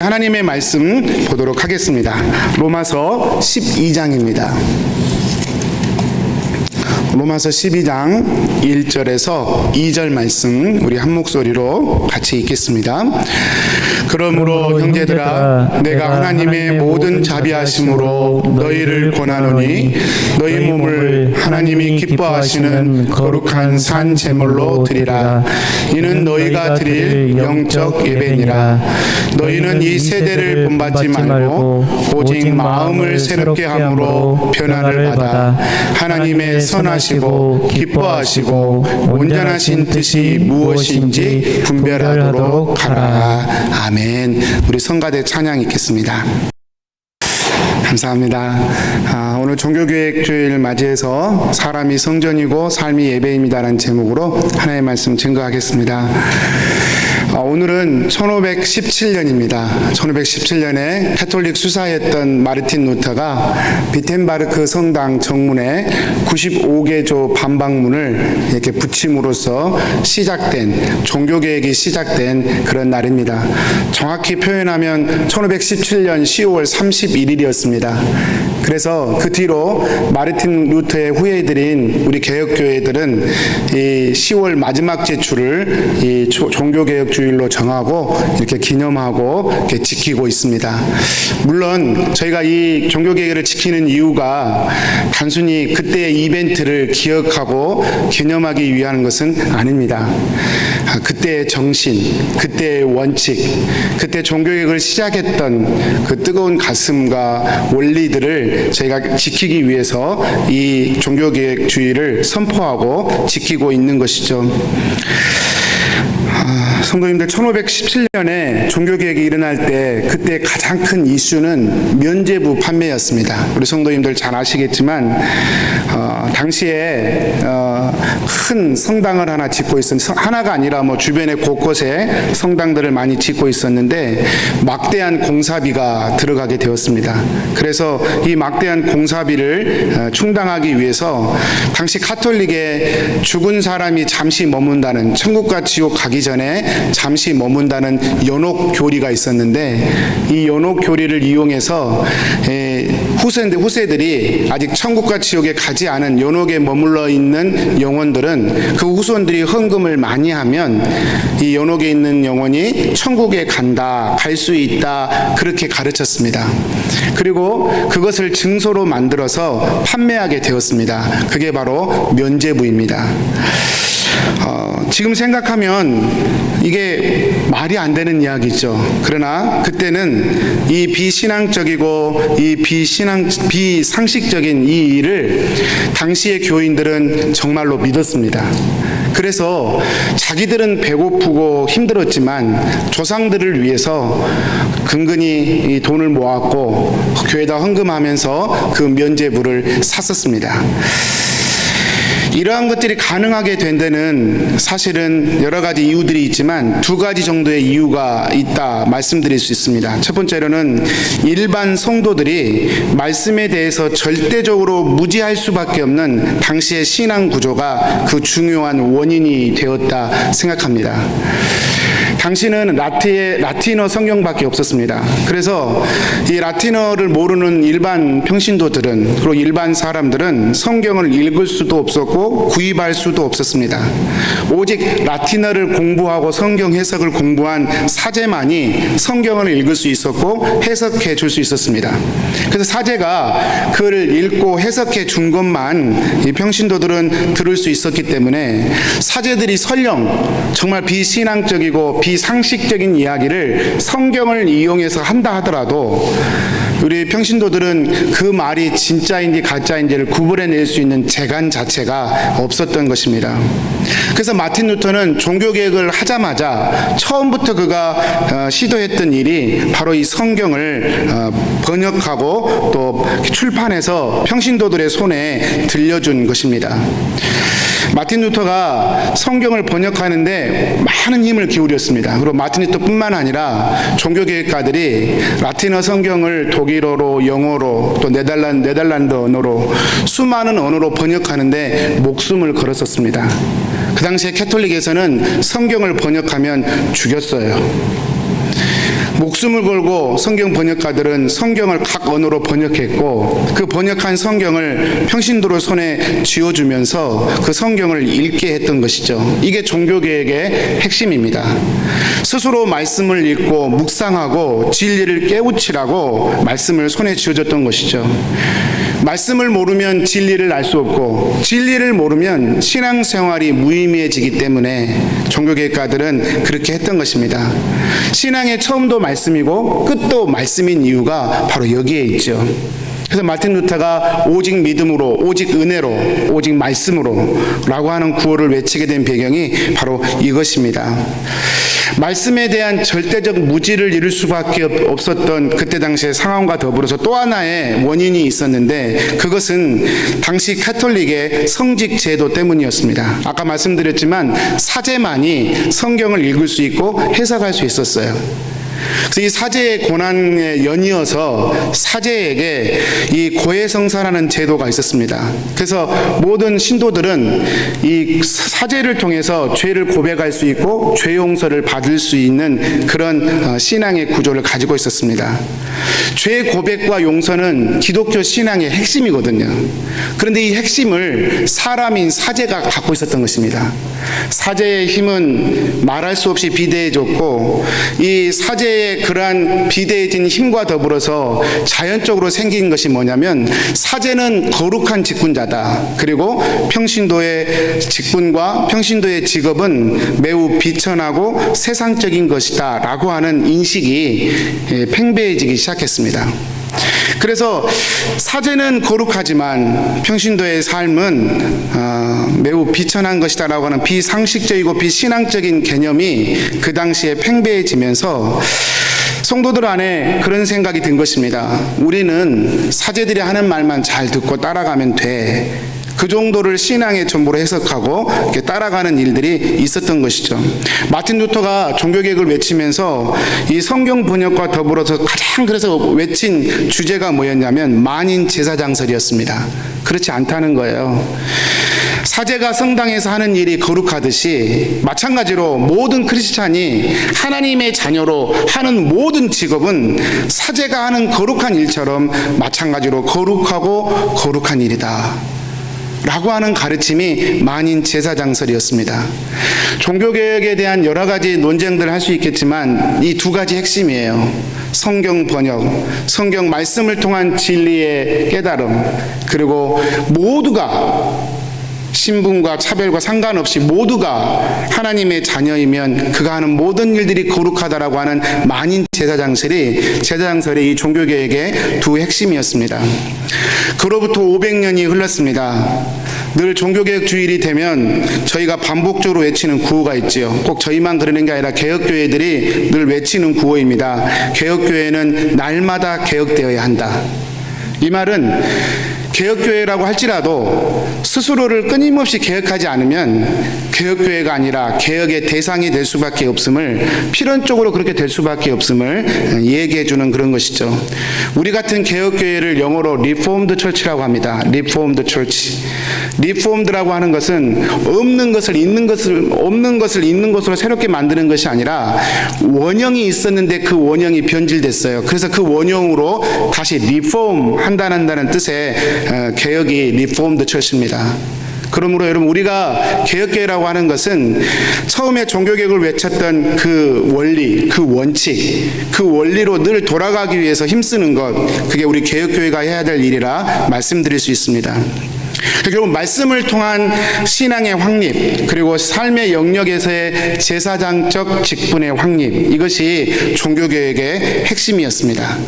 하나님의 말씀 보도록 하겠습니다. 로마서 12장입니다. 로마서 12장 1절에서 2절 말씀 우리 한 목소리로 같이 읽겠습니다. 그러므로 형제들아 내가 하나님의 모든 자비하심으로 너희를 권하노니 너희 몸을 하나님이 기뻐하시는 거룩한 산 제물로 드리라. 이는 너희가 드릴 영적 예배니라. 너희는 이 세대를 본받지 말고 오직 마음을 새롭게 함으로 변화를 받아 하나님의 선 하시고 기뻐하시고 온전하신 뜻이 무엇인지 분별하도록 하라. 아멘. 우리 성가대 찬양 읽겠습니다 감사합니다. 아, 오늘 종교교육 주일 맞이해서 사람이 성전이고 삶이 예배입니다라는 제목으로 하나의 말씀 증거하겠습니다. 아, 오늘은 1517년입니다. 1517년에 카톨릭 수사였던 마르틴 루터가 비텐바르크 성당 정문에 95개조 반박문을 이렇게 붙임으로써 시작된 종교개혁이 시작된 그런 날입니다. 정확히 표현하면 1517년 10월 31일이었습니다. 그래서 그 뒤로 마르틴 루터의 후예들인 우리 개혁교회들은 이 10월 마지막 제출을 이 조- 종교개혁주일로 정하고 이렇게 기념하고 이렇게 지키고 있습니다. 물론 저희가 이 종교개혁을 지키는 이유가 단순히 그때의 이벤트를 기억하고 기념하기 위한 것은 아닙니다. 아, 그때의 정신, 그때의 원칙, 그때 종교개혁을 시작했던 그 뜨거운 가슴과 원리들을 저희가 지키기 위해서 이 종교개혁주의를 선포하고 지키고 있는 것이죠. 아, 성도님들 1517년에 종교개혁이 일어날 때 그때 가장 큰 이슈는 면제부 판매였습니다. 우리 성도님들 잘 아시겠지만 어, 당시에 어, 큰 성당을 하나 짓고 있었 하나가 아니라 뭐 주변에 곳곳에 성당들을 많이 짓고 있었는데 막대한 공사비가 들어가게 되었습니다. 그래서 이 막대한 공사비를 어, 충당하기 위해서 당시 카톨릭에 죽은 사람이 잠시 머문다는 천국과 지옥 가기 전에 잠시 머문다는 연옥 교리가 있었는데 이 연옥 교리를 이용해서 에, 후세 후세들이 아직 천국과 지옥에 가지 않은 연옥에 머물러 있는 영혼들은 그 후손들이 헌금을 많이 하면 이 연옥에 있는 영혼이 천국에 간다, 갈 수 있다 그렇게 가르쳤습니다. 그리고 그것을 증소로 만들어서 판매하게 되었습니다. 그게 바로 면제부입니다. 어, 지금 생각하면 이게 말이 안 되는 이야기죠. 그러나 그때는 이 비신앙적이고 이 비신앙 비상식적인 이 일을 당시의 교인들은 정말로 믿었습니다. 그래서 자기들은 배고프고 힘들었지만 조상들을 위해서 근근히 이 돈을 모았고 교회에다 헌금하면서 그 면제부를 샀었습니다. 이러한 것들이 가능하게 된 데는 사실은 여러 가지 이유들이 있지만 두 가지 정도의 이유가 있다 말씀드릴 수 있습니다. 첫 번째로는 일반 성도들이 말씀에 대해서 절대적으로 무지할 수밖에 없는 당시의 신앙 구조가 그 중요한 원인이 되었다 생각합니다. 당시는 라티의, 라틴어 성경밖에 없었습니다. 그래서 이 라틴어를 모르는 일반 평신도들은 그리고 일반 사람들은 성경을 읽을 수도 없었고 구입할 수도 없었습니다. 오직 라틴어를 공부하고 성경 해석을 공부한 사제만이 성경을 읽을 수 있었고 해석해 줄 수 있었습니다. 그래서 사제가 그를 읽고 해석해 준 것만 이 평신도들은 들을 수 있었기 때문에 사제들이 설령 정말 비신앙적이고 비 상식적인 이야기를 성경을 이용해서 한다 하더라도 우리 평신도들은 그 말이 진짜인지 가짜인지를 구분해낼 수 있는 재간 자체가 없었던 것입니다. 그래서 마틴 루터는 종교개혁을 하자마자 처음부터 그가 어, 시도했던 일이 바로 이 성경을 어, 번역하고 또 출판해서 평신도들의 손에 들려준 것입니다. 마틴 루터가 성경을 번역하는데 많은 힘을 기울였습니다. 그리고 마틴 루터뿐만 아니라 종교개혁가들이 라틴어 성경을 독일어로, 영어로, 또 네덜란, 네덜란드 언어로 수많은 언어로 번역하는데 목숨을 걸었었습니다. 그 당시에 캐톨릭에서는 성경을 번역하면 죽였어요. 목숨을 걸고 성경 번역가들은 성경을 각 언어로 번역했고 그 번역한 성경을 평신도로 손에 쥐어주면서 그 성경을 읽게 했던 것이죠. 이게 종교개혁의 핵심입니다. 스스로 말씀을 읽고 묵상하고 진리를 깨우치라고 말씀을 손에 쥐어줬던 것이죠. 말씀을 모르면 진리를 알 수 없고 진리를 모르면 신앙생활이 무의미해지기 때문에 종교개혁가들은 그렇게 했던 것입니다. 신앙의 처음도 말씀이고 끝도 말씀인 이유가 바로 여기에 있죠. 그래서 마틴 루터가 오직 믿음으로, 오직 은혜로, 오직 말씀으로 라고 하는 구호를 외치게 된 배경이 바로 이것입니다. 말씀에 대한 절대적 무지를 이룰 수밖에 없- 없었던 그때 당시의 상황과 더불어서 또 하나의 원인이 있었는데 그것은 당시 카톨릭의 성직 제도 때문이었습니다. 아까 말씀드렸지만 사제만이 성경을 읽을 수 있고 해석할 수 있었어요. 그래서 이 사제의 고난에 연이어서 사제에게 이 고해성사라는 제도가 있었습니다. 그래서 모든 신도들은 이 사제를 통해서 죄를 고백할 수 있고 죄 용서를 받을 수 있는 그런 어, 신앙의 구조를 가지고 있었습니다. 죄 고백과 용서는 기독교 신앙의 핵심이거든요. 그런데 이 핵심을 사람인 사제가 갖고 있었던 것입니다. 사제의 힘은 말할 수 없이 비대해졌고 이 사제의 그러한 비대해진 힘과 더불어서 자연적으로 생긴 것이 뭐냐면 사제는 거룩한 직분자다. 그리고 평신도의 직분과 평신도의 직업은 매우 비천하고 세상적인 것이다. 라고 하는 인식이 예, 팽배해지기 시작했습니다. 그래서 사제는 거룩하지만 평신도의 삶은 어, 매우 비천한 것이다라고 하는 비상식적이고 비신앙적인 개념이 그 당시에 팽배해지면서 성도들 안에 그런 생각이 든 것입니다. 우리는 사제들이 하는 말만 잘 듣고 따라가면 돼. 그 정도를 신앙의 전부로 해석하고 따라가는 일들이 있었던 것이죠. 마틴 루터가 종교개혁을 외치면서 이 성경 번역과 더불어서 가장 그래서 외친 주제가 뭐였냐면 만인 제사장설이었습니다. 그렇지 않다는 거예요. 사제가 성당에서 하는 일이 거룩하듯이 마찬가지로 모든 크리스찬이 하나님의 자녀로 하는 모든 직업은 사제가 하는 거룩한 일처럼 마찬가지로 거룩하고 거룩한 일이다. 라고 하는 가르침이 만인 제사장설이었습니다. 종교개혁에 대한 여러 가지 논쟁들을 할 수 있겠지만 이 두 가지 핵심이에요. 성경 번역, 성경 말씀을 통한 진리의 깨달음, 그리고 모두가 신분과 차별과 상관없이 모두가 하나님의 자녀이면 그가 하는 모든 일들이 거룩하다라고 하는 만인 제사장설이 제사장설이 이 종교개혁의 두 핵심이었습니다. 그로부터 500년이 흘렀습니다. 늘 종교개혁 주일이 되면 저희가 반복적으로 외치는 구호가 있지요. 꼭 저희만 그러는 게 아니라 개혁교회들이 늘 외치는 구호입니다. 개혁교회는 날마다 개혁되어야 한다. 이 말은 개혁교회라고 할지라도 스스로를 끊임없이 개혁하지 않으면 개혁교회가 아니라 개혁의 대상이 될 수밖에 없음을 필연적으로 그렇게 될 수밖에 없음을 얘기해 주는 그런 것이죠. 우리 같은 개혁교회를 영어로 리포음드 철치라고 합니다. 리포음드 철치. 리포음드라고 하는 것은 없는 것을 있는 것을 없는 것을 있는 것으로 새롭게 만드는 것이 아니라 원형이 있었는데 그 원형이 변질됐어요. 그래서 그 원형으로 다시 리폼 한다는 뜻의 어, 개혁이 리폼드 철치입니다. 그러므로 여러분 우리가 개혁교회라고 하는 것은 처음에 종교개혁을 외쳤던 그 원리, 그 원칙, 그 원리로 늘 돌아가기 위해서 힘쓰는 것 그게 우리 개혁교회가 해야 될 일이라 말씀드릴 수 있습니다. 결국 말씀을 통한 신앙의 확립 그리고 삶의 영역에서의 제사장적 직분의 확립 이것이 종교개혁의 핵심이었습니다.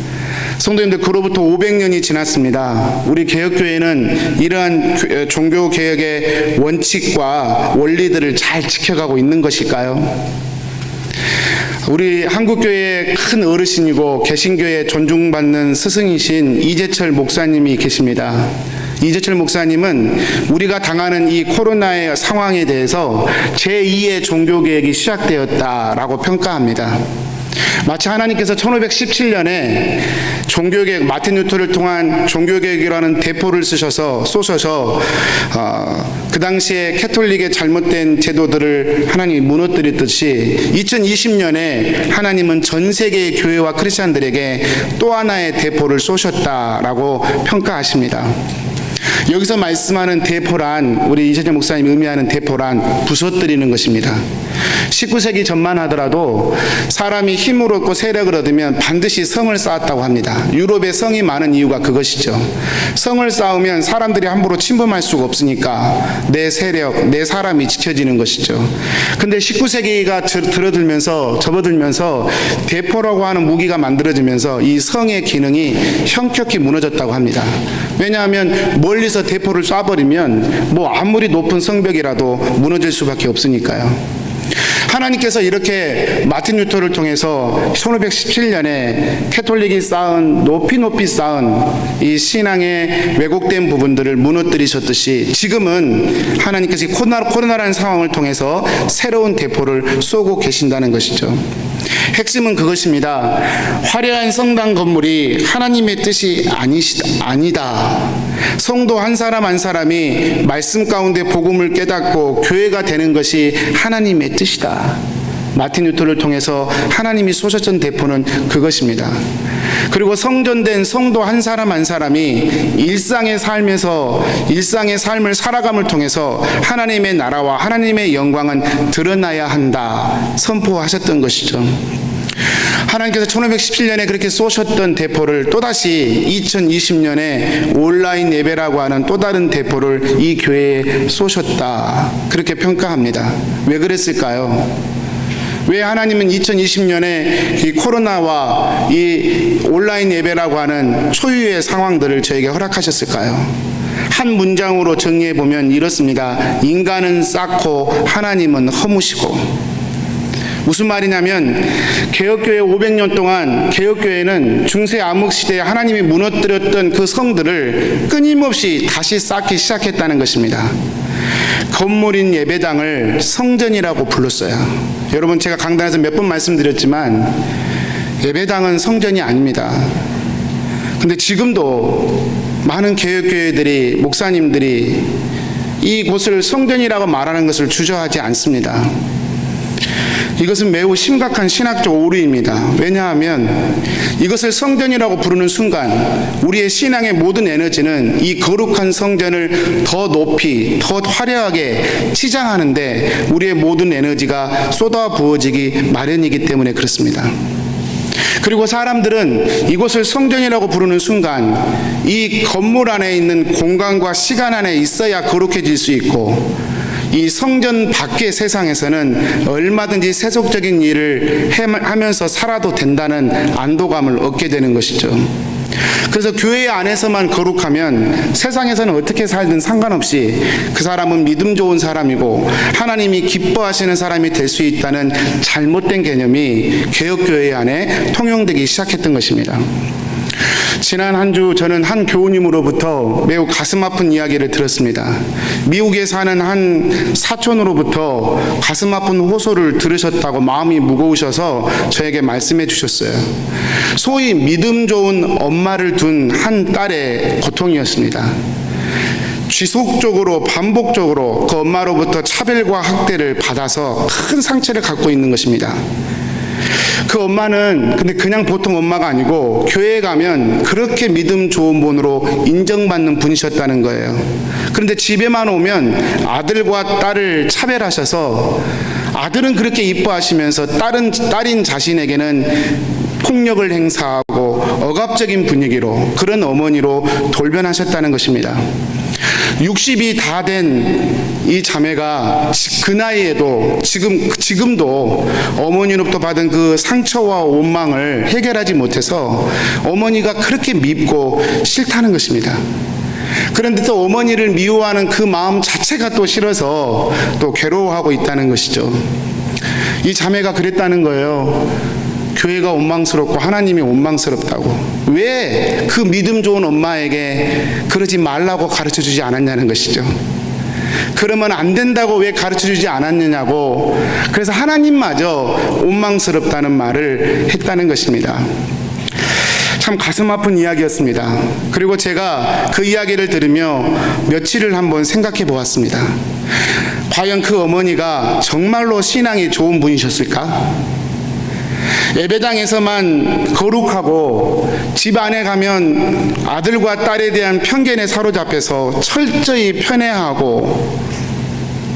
성도님들 그로부터 500년이 지났습니다. 우리 개혁교회는 이러한 교- 종교개혁의 원칙과 원리들을 잘 지켜가고 있는 것일까요? 우리 한국교회의 큰 어르신이고 개신교회 존중받는 스승이신 이재철 목사님이 계십니다. 이재철 목사님은 우리가 당하는 이 코로나의 상황에 대해서 제2의 종교개혁이 시작되었다라고 평가합니다. 마치 하나님께서 1517년에 종교개혁 마틴 루터를 통한 종교개혁이라는 대포를 쓰셔서 쏘셔서 어, 그 당시에 캐톨릭의 잘못된 제도들을 하나님이 무너뜨렸듯이 2020년에 하나님은 전 세계의 교회와 크리스천들에게 또 하나의 대포를 쏘셨다라고 평가하십니다. 여기서 말씀하는 대포란 우리 이재재 목사님 의미하는 대포란 부서뜨리는 것입니다. 19세기 전만 하더라도 사람이 힘을 얻고 세력을 얻으면 반드시 성을 쌓았다고 합니다. 유럽에 성이 많은 이유가 그것이죠. 성을 쌓으면 사람들이 함부로 침범할 수가 없으니까 내 세력, 내 사람이 지켜지는 것이죠. 근데 19세기가 들어들면서 접어들면서 대포라고 하는 무기가 만들어지면서 이 성의 기능이 현격히 무너졌다고 합니다. 왜냐하면 멀리서 대포를 쏴버리면 뭐 아무리 높은 성벽이라도 무너질 수밖에 없으니까요. 하나님께서 이렇게 마틴 루터를 통해서 1517년에 캐톨릭이 쌓은 높이 높이 쌓은 이 신앙의 왜곡된 부분들을 무너뜨리셨듯이 지금은 하나님께서 이 코로나, 코로나라는 상황을 통해서 새로운 대포를 쏘고 계신다는 것이죠. 핵심은 그것입니다. 화려한 성당 건물이 하나님의 뜻이 아니시, 아니다. 성도 한 사람 한 사람이 말씀 가운데 복음을 깨닫고 교회가 되는 것이 하나님의 뜻이다. 마틴 루터를 통해서 하나님이 쏘셨던 대포는 그것입니다. 그리고 성전된 성도 한 사람 한 사람이 일상의 삶에서 일상의 삶을 살아감을 통해서 하나님의 나라와 하나님의 영광은 드러나야 한다 선포하셨던 것이죠. 하나님께서 1517년에 그렇게 쏘셨던 대포를 또다시 2020년에 온라인 예배라고 하는 또 다른 대포를 이 교회에 쏘셨다. 그렇게 평가합니다. 왜 그랬을까요? 왜 하나님은 2020년에 이 코로나와 이 온라인 예배라고 하는 초유의 상황들을 저에게 허락하셨을까요? 한 문장으로 정리해 보면 이렇습니다. 인간은 쌓고 하나님은 허무시고. 무슨 말이냐면 개혁교회 500년 동안 개혁교회는 중세 암흑 시대에 하나님이 무너뜨렸던 그 성들을 끊임없이 다시 쌓기 시작했다는 것입니다. 건물인 예배당을 성전이라고 불렀어요. 여러분 제가 강단에서 몇 번 말씀드렸지만 예배당은 성전이 아닙니다. 근데 지금도 많은 개혁교회들이 목사님들이 이곳을 성전이라고 말하는 것을 주저하지 않습니다. 이것은 매우 심각한 신학적 오류입니다. 왜냐하면 이것을 성전이라고 부르는 순간 우리의 신앙의 모든 에너지는 이 거룩한 성전을 더 높이, 더 화려하게 치장하는데 우리의 모든 에너지가 쏟아 부어지기 마련이기 때문에 그렇습니다. 그리고 사람들은 이곳을 성전이라고 부르는 순간 이 건물 안에 있는 공간과 시간 안에 있어야 거룩해질 수 있고 이 성전 밖의 세상에서는 얼마든지 세속적인 일을 하면서 살아도 된다는 안도감을 얻게 되는 것이죠. 그래서 교회 안에서만 거룩하면 세상에서는 어떻게 살든 상관없이 그 사람은 믿음 좋은 사람이고 하나님이 기뻐하시는 사람이 될 수 있다는 잘못된 개념이 개혁교회 안에 통용되기 시작했던 것입니다. 지난 한 주 저는 한 교우님으로부터 매우 가슴 아픈 이야기를 들었습니다. 미국에 사는 한 사촌으로부터 가슴 아픈 호소를 들으셨다고 마음이 무거우셔서 저에게 말씀해 주셨어요. 소위 믿음 좋은 엄마를 둔 한 딸의 고통이었습니다. 지속적으로 반복적으로 그 엄마로부터 차별과 학대를 받아서 큰 상처를 갖고 있는 것입니다. 그 엄마는 근데 그냥 보통 엄마가 아니고 교회에 가면 그렇게 믿음 좋은 분으로 인정받는 분이셨다는 거예요. 그런데 집에만 오면 아들과 딸을 차별하셔서 아들은 그렇게 이뻐하시면서 딸은 딸인 자신에게는 폭력을 행사하고 억압적인 분위기로 그런 어머니로 돌변하셨다는 것입니다. 60이 다 된 이 자매가 그 나이에도 지금 지금도 어머니로부터 받은 그 상처와 원망을 해결하지 못해서 어머니가 그렇게 밉고 싫다는 것입니다. 그런데 또 어머니를 미워하는 그 마음 자체가 또 싫어서 또 괴로워하고 있다는 것이죠. 이 자매가 그랬다는 거예요. 교회가 원망스럽고 하나님이 원망스럽다고. 왜 그 믿음 좋은 엄마에게 그러지 말라고 가르쳐 주지 않았냐는 것이죠. 그러면 안 된다고 왜 가르쳐 주지 않았느냐고 그래서 하나님마저 원망스럽다는 말을 했다는 것입니다. 참 가슴 아픈 이야기였습니다. 그리고 제가 그 이야기를 들으며 며칠을 한번 생각해 보았습니다. 과연 그 어머니가 정말로 신앙이 좋은 분이셨을까? 예배당에서만 거룩하고 집 안에 가면 아들과 딸에 대한 편견에 사로잡혀서 철저히 편애하고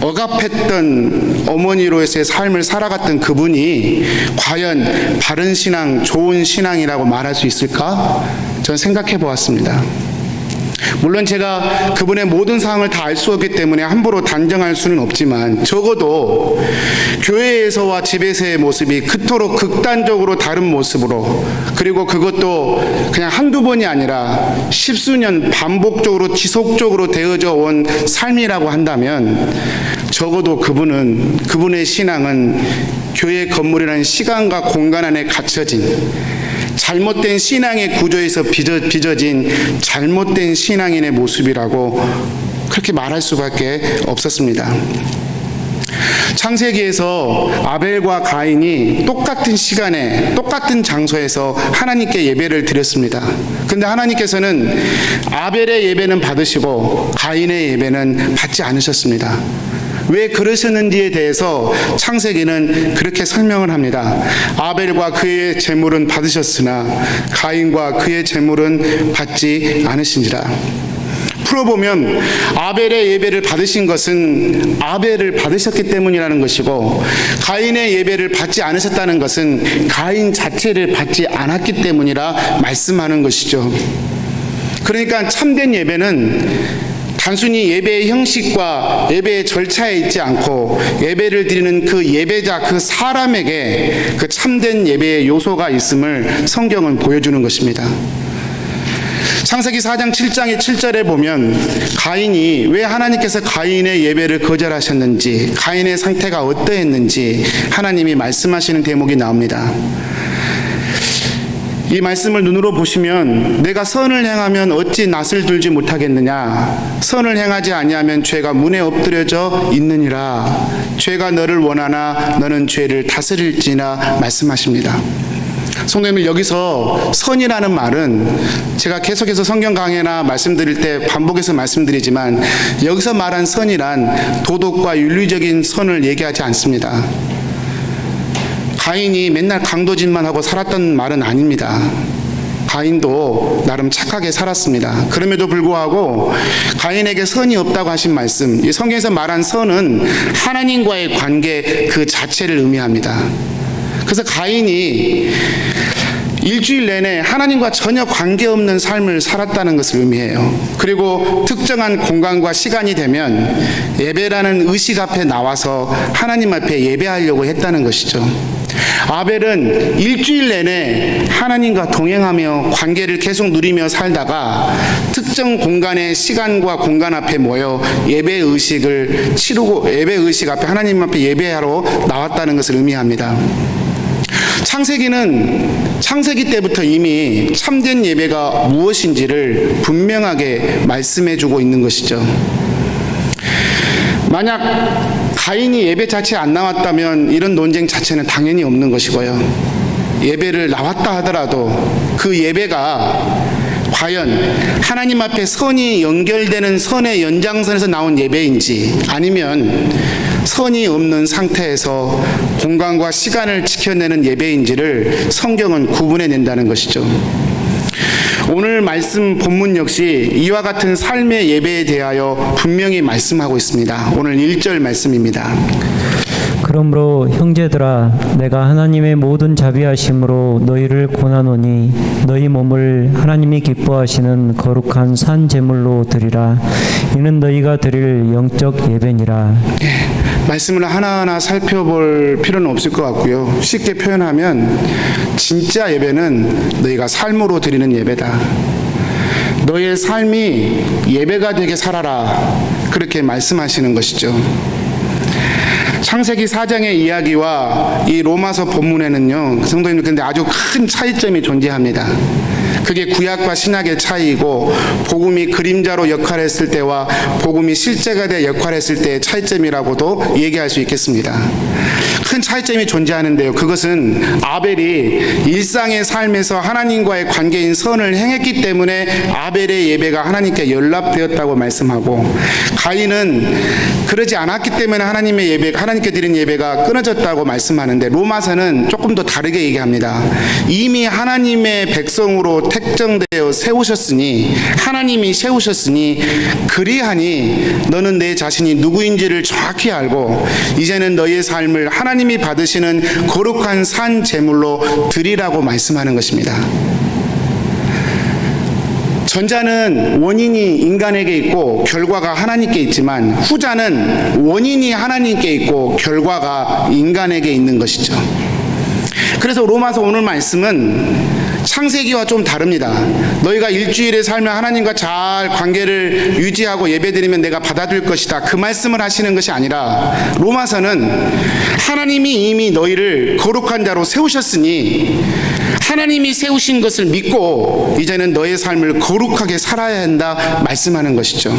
억압했던 어머니로서의 삶을 살아갔던 그분이 과연 바른 신앙, 좋은 신앙이라고 말할 수 있을까? 저는 생각해 보았습니다. 물론 제가 그분의 모든 상황을 다 알 수 없기 때문에 함부로 단정할 수는 없지만 적어도 교회에서와 집에서의 모습이 그토록 극단적으로 다른 모습으로 그리고 그것도 그냥 한두 번이 아니라 십수년 반복적으로 지속적으로 되어져 온 삶이라고 한다면 적어도 그분은 그분의 신앙은 교회 건물이라는 시간과 공간 안에 갇혀진 잘못된 신앙의 구조에서 빚어, 빚어 진 잘못된 신앙인의 모습이라고 그렇게 말할 수밖에 없었습니다. 창세기에서 아벨과 가인이 똑같은 시간에 똑같은 장소에서 하나님께 예배를 드렸습니다. 근데 하나님께서는 아벨의 예배는 받으시고 가인의 예배는 받지 않으셨습니다. 왜 그러셨는지에 대해서 창세기는 그렇게 설명을 합니다. 아벨과 그의 재물은 받으셨으나 가인과 그의 재물은 받지 않으신지라. 풀어보면 아벨의 예배를 받으신 것은 아벨을 받으셨기 때문이라는 것이고 가인의 예배를 받지 않으셨다는 것은 가인 자체를 받지 않았기 때문이라 말씀하는 것이죠. 그러니까 참된 예배는 단순히 예배의 형식과 예배의 절차에 있지 않고 예배를 드리는 그 예배자 그 사람에게 그 참된 예배의 요소가 있음을 성경은 보여주는 것입니다. 창세기 4장 7장의 7절에 보면 가인이 왜 하나님께서 가인의 예배를 거절하셨는지 가인의 상태가 어떠했는지 하나님이 말씀하시는 대목이 나옵니다. 이 말씀을 눈으로 보시면 내가 선을 행하면 어찌 낯을 들지 못하겠느냐 선을 행하지 아니하면 죄가 문에 엎드려져 있느니라 죄가 너를 원하나 너는 죄를 다스릴지나 말씀하십니다. 성도님들 여기서 선이라는 말은 제가 계속해서 성경 강해나 말씀드릴 때 반복해서 말씀드리지만 여기서 말한 선이란 도덕과 윤리적인 선을 얘기하지 않습니다. 가인이 맨날 강도짓만 하고 살았던 말은 아닙니다. 가인도 나름 착하게 살았습니다. 그럼에도 불구하고 가인에게 선이 없다고 하신 말씀, 이 성경에서 말한 선은 하나님과의 관계 그 자체를 의미합니다. 그래서 가인이 일주일 내내 하나님과 전혀 관계없는 삶을 살았다는 것을 의미해요. 그리고 특정한 공간과 시간이 되면 예배라는 의식 앞에 나와서 하나님 앞에 예배하려고 했다는 것이죠. 아벨은 일주일 내내 하나님과 동행하며 관계를 계속 누리며 살다가 특정 공간의 시간과 공간 앞에 모여 예배 의식을 치르고 예배 의식 앞에 하나님 앞에 예배하러 나왔다는 것을 의미합니다. 창세기는 창세기 때부터 이미 참된 예배가 무엇인지를 분명하게 말씀해 주고 있는 것이죠. 만약 가인이 예배 자체에 안 나왔다면 이런 논쟁 자체는 당연히 없는 것이고요. 예배를 나왔다 하더라도 그 예배가 과연 하나님 앞에 선이 연결되는 선의 연장선에서 나온 예배인지 아니면 선이 없는 상태에서 공간과 시간을 지켜내는 예배인지를 성경은 구분해 낸다는 것이죠. 오늘 말씀 본문 역시 이와 같은 삶의 예배에 대하여 분명히 말씀하고 있습니다. 오늘 1절 말씀입니다. 그러므로 형제들아 내가 하나님의 모든 자비하심으로 너희를 권하노니 너희 몸을 하나님이 기뻐하시는 거룩한 산 제물로 드리라 이는 너희가 드릴 영적 예배니라 말씀을 하나하나 살펴볼 필요는 없을 것 같고요. 쉽게 표현하면 진짜 예배는 너희가 삶으로 드리는 예배다. 너의 삶이 예배가 되게 살아라. 그렇게 말씀하시는 것이죠. 창세기 4장의 이야기와 이 로마서 본문에는요, 성도님들 근데 아주 큰 차이점이 존재합니다. 그게 구약과 신약의 차이이고 복음이 그림자로 역할했을 때와 복음이 실제가 돼 역할했을 때의 차이점이라고도 얘기할 수 있겠습니다. 큰 차이점이 존재하는데요. 그것은 아벨이 일상의 삶에서 하나님과의 관계인 선을 행했기 때문에 아벨의 예배가 하나님께 연락되었다고 말씀하고 가인은 그러지 않았기 때문에 하나님의 예배 하나님께 드린 예배가 끊어졌다고 말씀하는데 로마서는 조금 더 다르게 얘기합니다. 이미 하나님의 백성으로 택정되어 세우셨으니 하나님이 세우셨으니 그리하니 너는 내 자신이 누구인지를 정확히 알고 이제는 너의 삶을 하나님이 받으시는 거룩한 산 제물로 드리라고 말씀하는 것입니다. 전자는 원인이 인간에게 있고 결과가 하나님께 있지만 후자는 원인이 하나님께 있고 결과가 인간에게 있는 것이죠. 그래서 로마서 오늘 말씀은 창세기와 좀 다릅니다. 너희가 일주일에 살면 하나님과 잘 관계를 유지하고 예배드리면 내가 받아들 것이다. 그 말씀을 하시는 것이 아니라 로마서는 하나님이 이미 너희를 거룩한 자로 세우셨으니 하나님이 세우신 것을 믿고 이제는 너의 삶을 거룩하게 살아야 한다 말씀하는 것이죠.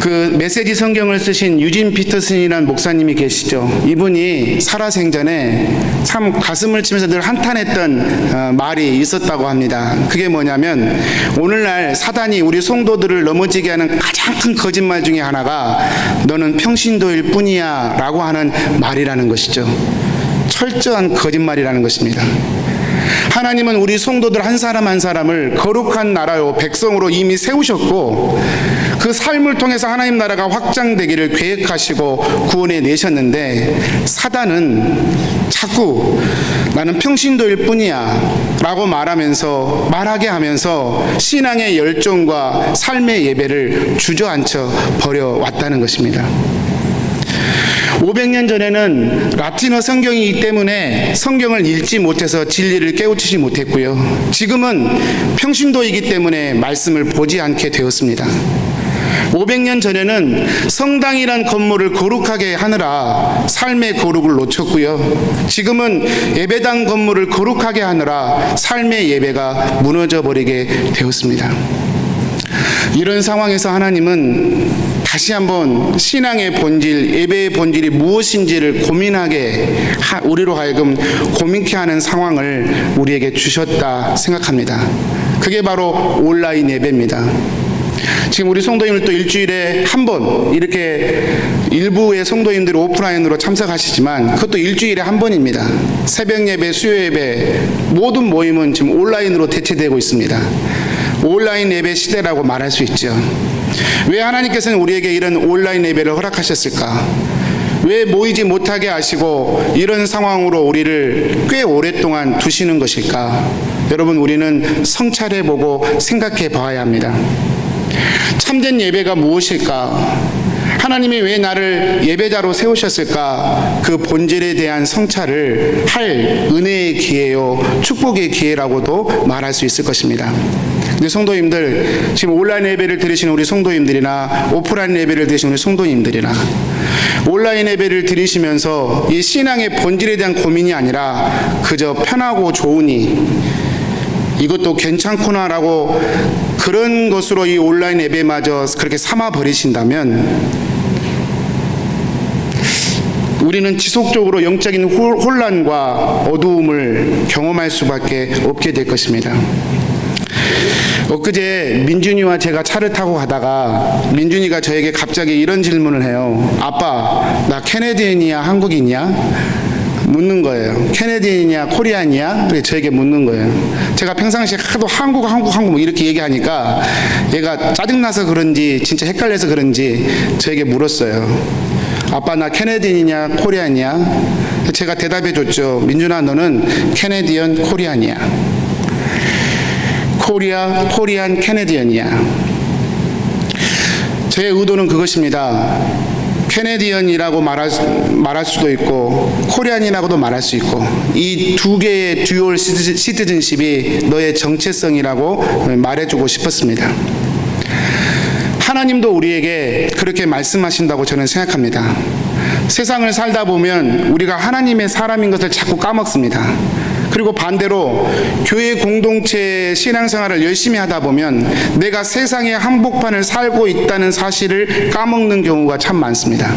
그 메시지 성경을 쓰신 유진 피터슨이라는 목사님이 계시죠. 이분이 살아생전에 참 가슴을 치면서 늘 한탄했던 어, 말이 있었다고 합니다. 그게 뭐냐면 오늘날 사단이 우리 성도들을 넘어지게 하는 가장 큰 거짓말 중에 하나가 너는 평신도일 뿐이야 라고 하는 말이라는 것이죠. 철저한 거짓말이라는 것입니다. 하나님은 우리 성도들 한 사람 한 사람을 거룩한 나라요 백성으로 이미 세우셨고 그 삶을 통해서 하나님 나라가 확장되기를 계획하시고 구원해 내셨는데 사단은 자꾸 나는 평신도일 뿐이야 라고 말하면서 말하게 하면서 신앙의 열정과 삶의 예배를 주저앉혀 버려왔다는 것입니다. 500년 전에는 라틴어 성경이기 때문에 성경을 읽지 못해서 진리를 깨우치지 못했고요. 지금은 평신도이기 때문에 말씀을 보지 않게 되었습니다. 500년 전에는 성당이란 건물을 거룩하게 하느라 삶의 거룩을 놓쳤고요. 지금은 예배당 건물을 거룩하게 하느라 삶의 예배가 무너져 버리게 되었습니다. 이런 상황에서 하나님은 다시 한번 신앙의 본질, 예배의 본질이 무엇인지를 고민하게 하- 우리로 하여금 고민케 하는 상황을 우리에게 주셨다 생각합니다. 그게 바로 온라인 예배입니다. 지금 우리 성도님들 또 일주일에 한 번 이렇게 일부의 성도님들이 오프라인으로 참석하시지만 그것도 일주일에 한 번입니다. 새벽 예배, 수요 예배 모든 모임은 지금 온라인으로 대체되고 있습니다. 온라인 예배 시대라고 말할 수 있죠. 왜 하나님께서는 우리에게 이런 온라인 예배를 허락하셨을까? 왜 모이지 못하게 하시고 이런 상황으로 우리를 꽤 오랫동안 두시는 것일까? 여러분, 우리는 성찰해 보고 생각해 봐야 합니다. 참된 예배가 무엇일까? 하나님이 왜 나를 예배자로 세우셨을까? 그 본질에 대한 성찰을 할 은혜의 기회요, 축복의 기회라고도 말할 수 있을 것입니다. 근데 성도님들, 지금 온라인 예배를 들으시는 우리 성도님들이나 오프라인 예배를 들으시는 우리 성도님들이나 온라인 예배를 들으시면서 이 신앙의 본질에 대한 고민이 아니라 그저 편하고 좋으니 이것도 괜찮구나라고 그런 것으로 이 온라인 예배마저 그렇게 삼아 버리신다면 우리는 지속적으로 영적인 홀- 혼란과 어두움을 경험할 수밖에 없게 될 것입니다. 엊그제 민준이와 제가 차를 타고 가다가 민준이가 저에게 갑자기 이런 질문을 해요. 아빠, 나 캐네디언이야, 한국인이야? 묻는 거예요. 캐네디언이냐, 코리안이야? 그래 저에게 묻는 거예요. 제가 평상시에 하도 한국, 한국, 한국 뭐 이렇게 얘기하니까 얘가 짜증나서 그런지 진짜 헷갈려서 그런지 저에게 물었어요. 아빠 나 캐네디언이냐, 코리안이야? 제가 대답해 줬죠. 민준아 너는 캐네디언, 코리안이야. 코리아, 코리안 캐네디언이야. 제 의도는 그것입니다. 캐네디언이라고 말할, 수- 말할 수도 있고 코리안이라고도 말할 수 있고 이 두 개의 듀얼 시티즌- 시티즌십이 너의 정체성이라고 말해주고 싶었습니다. 하나님도 우리에게 그렇게 말씀하신다고 저는 생각합니다. 세상을 살다 보면 우리가 하나님의 사람인 것을 자꾸 까먹습니다. 그리고 반대로 교회 공동체 신앙생활을 열심히 하다 보면 내가 세상의 한복판을 살고 있다는 사실을 까먹는 경우가 참 많습니다.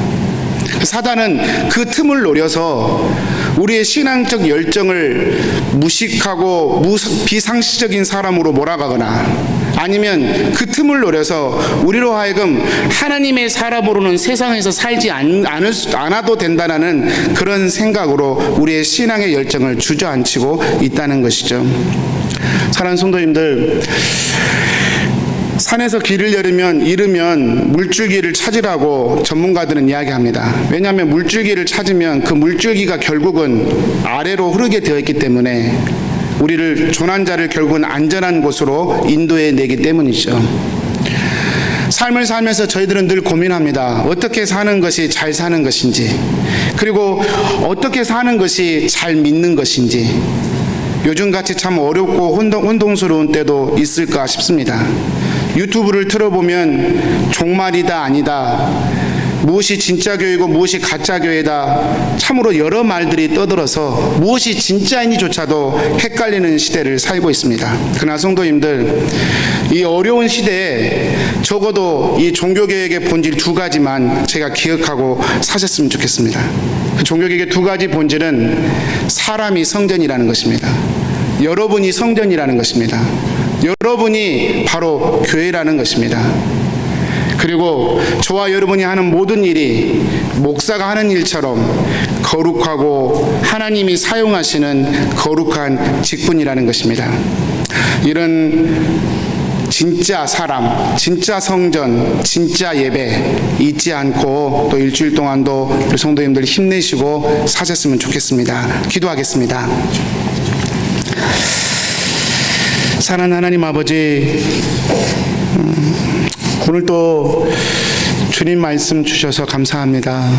사단은 그 틈을 노려서 우리의 신앙적 열정을 무식하고 무- 비상식적인 사람으로 몰아가거나 아니면 그 틈을 노려서 우리로 하여금 하나님의 사람으로는 세상에서 살지 않, 않을 수, 않아도 된다는 그런 생각으로 우리의 신앙의 열정을 주저앉히고 있다는 것이죠. 사랑하는 성도님들, 산에서 길을 잃으면 잃으면 물줄기를 찾으라고 전문가들은 이야기합니다. 왜냐하면 물줄기를 찾으면 그 물줄기가 결국은 아래로 흐르게 되어 있기 때문에 우리를 조난자를 결국은 안전한 곳으로 인도해 내기 때문이죠. 삶을 살면서 저희들은 늘 고민합니다. 어떻게 사는 것이 잘 사는 것인지, 그리고 어떻게 사는 것이 잘 믿는 것인지, 요즘같이 참 어렵고 혼동, 혼동스러운 때도 있을까 싶습니다. 유튜브를 틀어보면 종말이다 아니다 무엇이 진짜 교회고 무엇이 가짜 교회다 참으로 여러 말들이 떠들어서 무엇이 진짜인지조차도 헷갈리는 시대를 살고 있습니다. 그러나 성도님들 이 어려운 시대에 적어도 이 종교개혁의 본질 두 가지만 제가 기억하고 사셨으면 좋겠습니다. 그 종교개혁의 두 가지 본질은 사람이 성전이라는 것입니다. 여러분이 성전이라는 것입니다. 여러분이 바로 교회라는 것입니다. 그리고 저와 여러분이 하는 모든 일이 목사가 하는 일처럼 거룩하고 하나님이 사용하시는 거룩한 직분이라는 것입니다. 이런 진짜 사람, 진짜 성전, 진짜 예배 잊지 않고 또 일주일 동안도 우리 성도님들 힘내시고 사셨으면 좋겠습니다. 기도하겠습니다. 사랑하는 하나님 아버지 음, 오늘 또 주님 말씀 주셔서 감사합니다.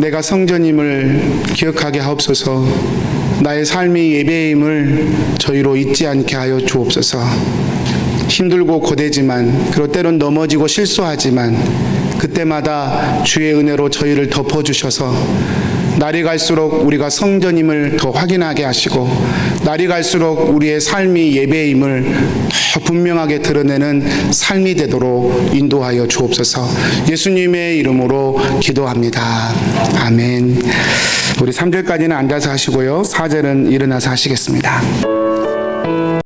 내가 성전임을 기억하게 하옵소서. 나의 삶이 예배임을 저희로 잊지 않게 하여 주옵소서. 힘들고 고되지만 그리고 때론 넘어지고 실수하지만 그때마다 주의 은혜로 저희를 덮어 주셔서 날이 갈수록 우리가 성전임을 더 확인하게 하시고 날이 갈수록 우리의 삶이 예배임을 더 분명하게 드러내는 삶이 되도록 인도하여 주옵소서. 예수님의 이름으로 기도합니다. 아멘. 우리 3절까지는 앉아서 하시고요. 4절은 일어나서 하시겠습니다.